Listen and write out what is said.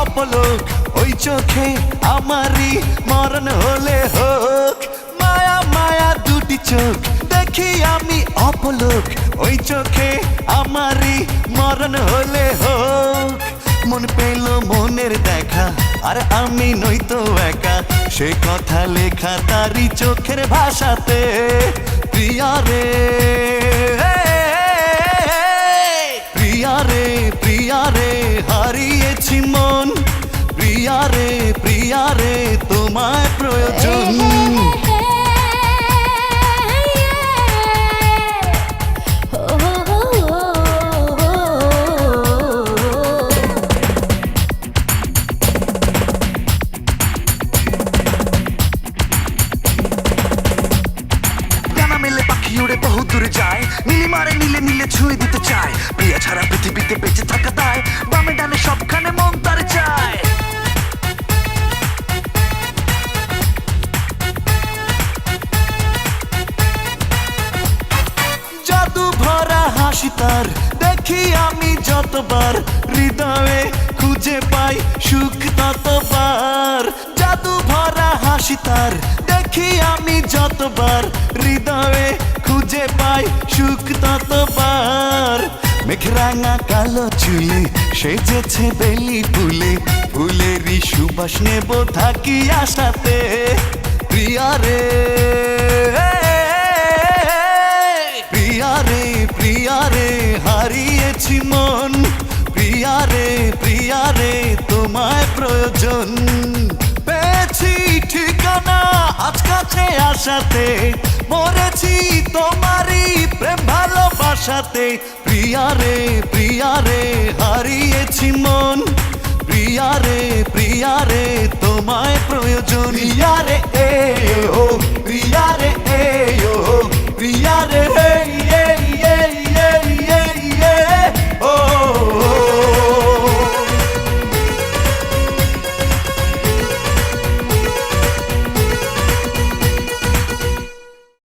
অপলোক। ওই চোখে আমারই মরণ হলে হোক। মায়া মায়া দুটি চোখ, দেখি আমি অপলোক। ওই চোখে আমারই মরণ হলে হোক। মন পেল মনের দেখা, আর আমি নই তো একা। সে কথা লেখা তারই চোখের ভাষাতে, প্রিয়া রে। রে তোমায় হাসি তার। দেখি আমি যতবার হৃদয়ে খুঁজে পাই সুখ ততবার। জাদু ভরা হাসি তার। দেখি আমি যতবার হৃদয়ে খুঁজে পাই সুখ ততবার। মেঘরাঙা কালো চুলে সেজেছে বেলি ফুলে। ফুলেরই সুবাস নেব থাকি আশাতে। প্রিয়া রে। হারিয়েছি মন। প্রিয়া রে প্রিয়া রে, তোমায় প্রয়োজন। পেয়েছি ঠিকানা আজ কাছে আসাতে। মরেছি তোমারই প্রেম ভালোবাসাতে। প্রিয়া রে প্রিয়া রে, হারিয়েছি মন। প্রিয়া রে প্রিয়া রে, তোমায় প্রয়োজন। প্রিয়া রে এ ও প্রিয়া রে, এ, ও